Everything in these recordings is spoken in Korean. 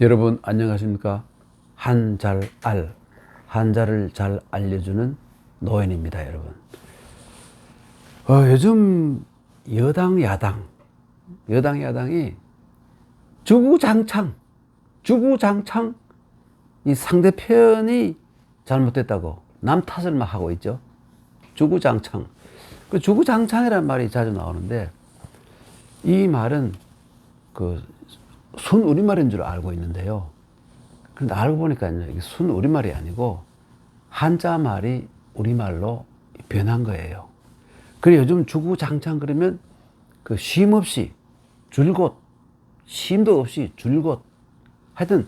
여러분 안녕하십니까? 한잘 알, 한자를 잘 알려주는 노인입니다, 여러분. 어, 요즘 여당 야당, 여당 야당이 주구장창, 주구장창 이 상대편이 잘못됐다고 남 탓을 막 하고 있죠. 주구장창. 그 주구장창이라는 말이 자주 나오는데 이 말은 그 순 우리말인 줄 알고 있는데요. 그런데 알고 보니까 이게 순 우리말이 아니고 한자 말이 우리말로 변한 거예요. 그래 요즘 주구장창 그러면 그 쉼 없이 줄곧 쉼도 없이 줄곧 하여튼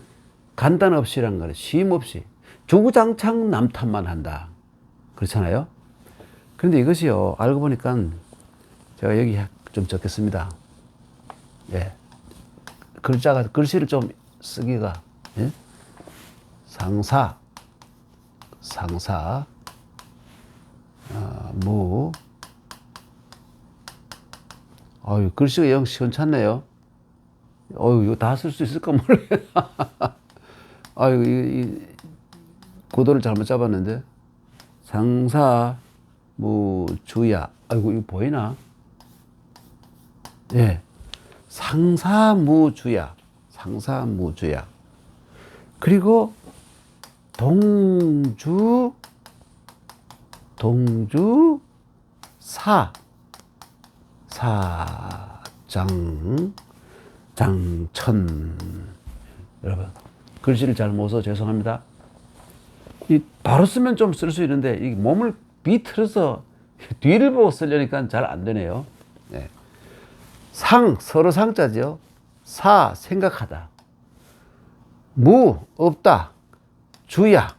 간단 없이란 거는 쉼 없이 주구장창 남탓만 한다. 그렇잖아요. 그런데 이것이요 알고 보니까 제가 여기 좀 적겠습니다. 예. 글자가 글씨를 좀 쓰기가 예? 상사 상사 어, 무 어유 글씨가 영 시원찮네요. 어유 이거 다 쓸 수 있을까 모르겠네. 아유 이, 이 고도를 잘못 잡았는데 상사 무 주야 아이고 이거 보이나? 예. 상사무주야. 상사무주야. 그리고 동주 동주 사 사장 장천 여러분 글씨를 잘 못 써 죄송합니다. 이 바로 쓰면 좀 쓸 수 있는데 이 몸을 비틀어서 뒤를 보고 쓰려니까 잘 안 되네요. 네. 상 서로 상자죠. 사 생각하다. 무 없다. 주야.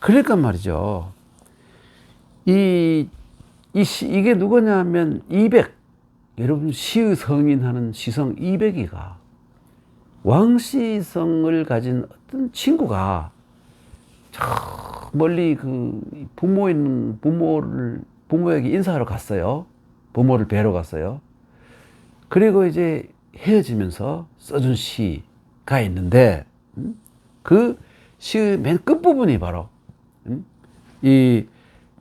그러니까 말이죠. 이, 이 시, 이게 누구냐면 200. 여러분 시의 성인하는 시성 200이가 왕시성을 가진 어떤 친구가 저 멀리 그 부모 있는 부모를 부모에게 인사하러 갔어요. 부모를 뵈러 갔어요. 그리고 이제 헤어지면서 써준 시가 있는데 음? 그 시의 맨 끝부분이 바로 음? 이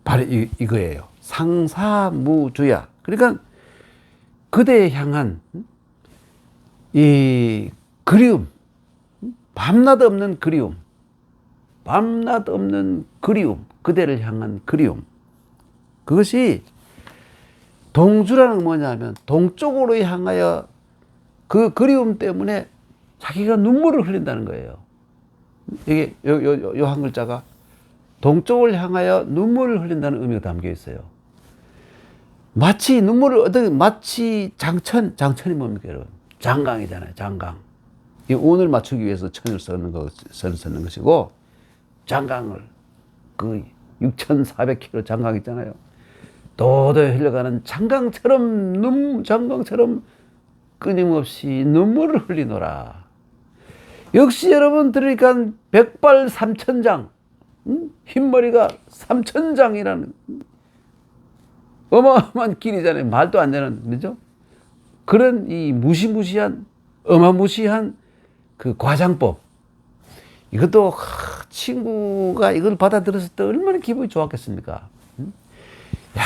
바로 이, 이거예요. 상사무주야. 그러니까 그대에 향한 음? 이 그리움, 밤낮 없는 그리움, 밤낮 없는 그리움, 그대를 향한 그리움. 그것이 동주라는 건 뭐냐면 동쪽으로 향하여 그 그리움 때문에 자기가 눈물을 흘린다는 거예요. 이게 요, 요, 요 한 글자가 동쪽을 향하여 눈물을 흘린다는 의미가 담겨 있어요. 마치 눈물을 어떻게 마치 장천 장천이 뭡니까 여러분? 장강이잖아요. 장강. 이 운을 맞추기 위해서 천을 쓰는 거 선을 쓰는 것이고 장강을 그 6,400km 장강 있잖아요. 도도히 흘러가는 장강처럼 눈 장강처럼 끊임없이 눈물을 흘리노라. 역시 여러분 들으니까 백발 삼천장 음? 흰머리가 삼천장이라는 어마어마한 길이잖아요. 말도 안 되는 그죠? 그런 이 무시무시한 어마무시한 그 과장법 이것도 하, 친구가 이걸 받아들였을 때 얼마나 기분이 좋았겠습니까? 음? 야,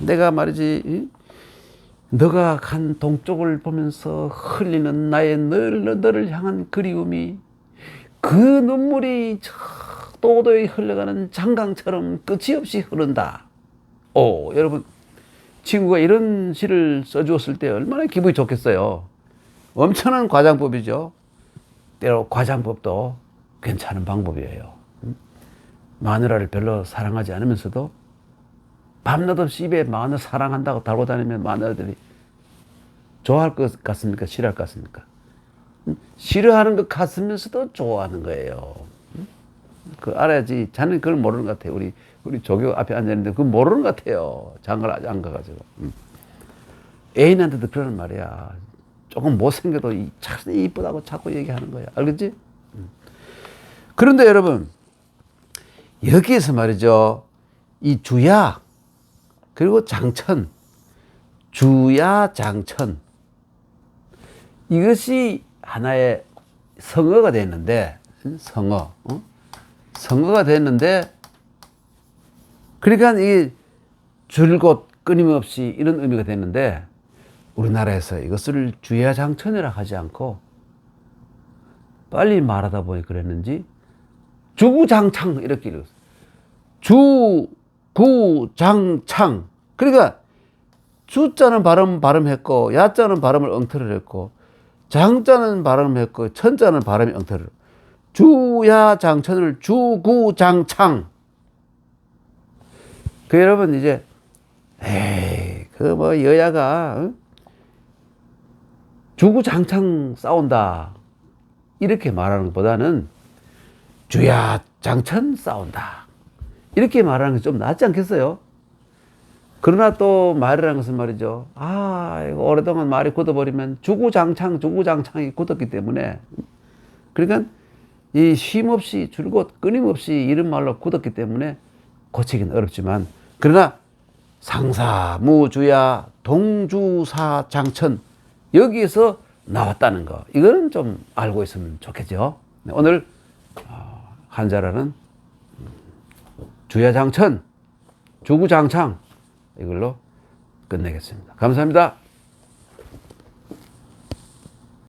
내가 말이지, 이? 너가 간 동쪽을 보면서 흘리는 나의 늘 너를 향한 그리움이 그 눈물이 저 도도히 흘러가는 장강처럼 끝이 없이 흐른다. 오, 여러분, 친구가 이런 시를 써주었을 때 얼마나 기분이 좋겠어요. 엄청난 과장법이죠. 때로 과장법도 괜찮은 방법이에요. 음? 마누라를 별로 사랑하지 않으면서도 밤낮 없이 입에 마누라 사랑한다고 달고 다니면 마누라들이 좋아할 것 같습니까? 싫어할 것 같습니까? 음? 싫어하는 것 같으면서도 좋아하는 거예요. 음? 그 알아야지. 자는 그걸 모르는 것 같아요. 우리 우리 조교 앞에 앉아 있는데 그거 모르는 것 같아요. 장가를 안 가가지고. 애인한테도 그러는 말이야. 조금 못생겨도 참 이쁘다고 자꾸 얘기하는 거야. 알겠지? 그런데 여러분, 여기에서 말이죠. 이 주야, 그리고 장천, 주야, 장천. 이것이 하나의 성어가 됐는데 성어 어? 성어가 됐는데 그러니까 이 줄곧 끊임없이 이런 의미가 됐는데 우리나라에서 이것을 주야 장천이라 하지 않고 빨리 말하다 보니 그랬는지 주구장창 이렇게 읽었어요. 주 구장창. 그러니까 주자는 발음 발음했고 야자는 발음을 엉터리를 했고 장자는 발음을 했고 천자는 발음이 엉터리를 주야장천을 주구장창. 그 여러분 이제 에이 그 뭐 여야가 어? 주구장창 싸운다. 이렇게 말하는 것보다는 주야장천 싸운다 이렇게 말하는 게 좀 낫지 않겠어요? 그러나 또 말이라는 것은 말이죠. 아, 이거 오래동안 말이 굳어버리면 주구장창, 주구장창이 굳었기 때문에. 그러니까 이 쉼 없이 줄곧 끊임없이 이런 말로 굳었기 때문에 고치기는 어렵지만 그러나 상사, 무주야, 동주사, 장천 여기에서 나왔다는 거 이거는 좀 알고 있으면 좋겠죠. 네, 오늘 어, 한자라는 주야장천, 주구장창 이걸로 끝내겠습니다. 감사합니다.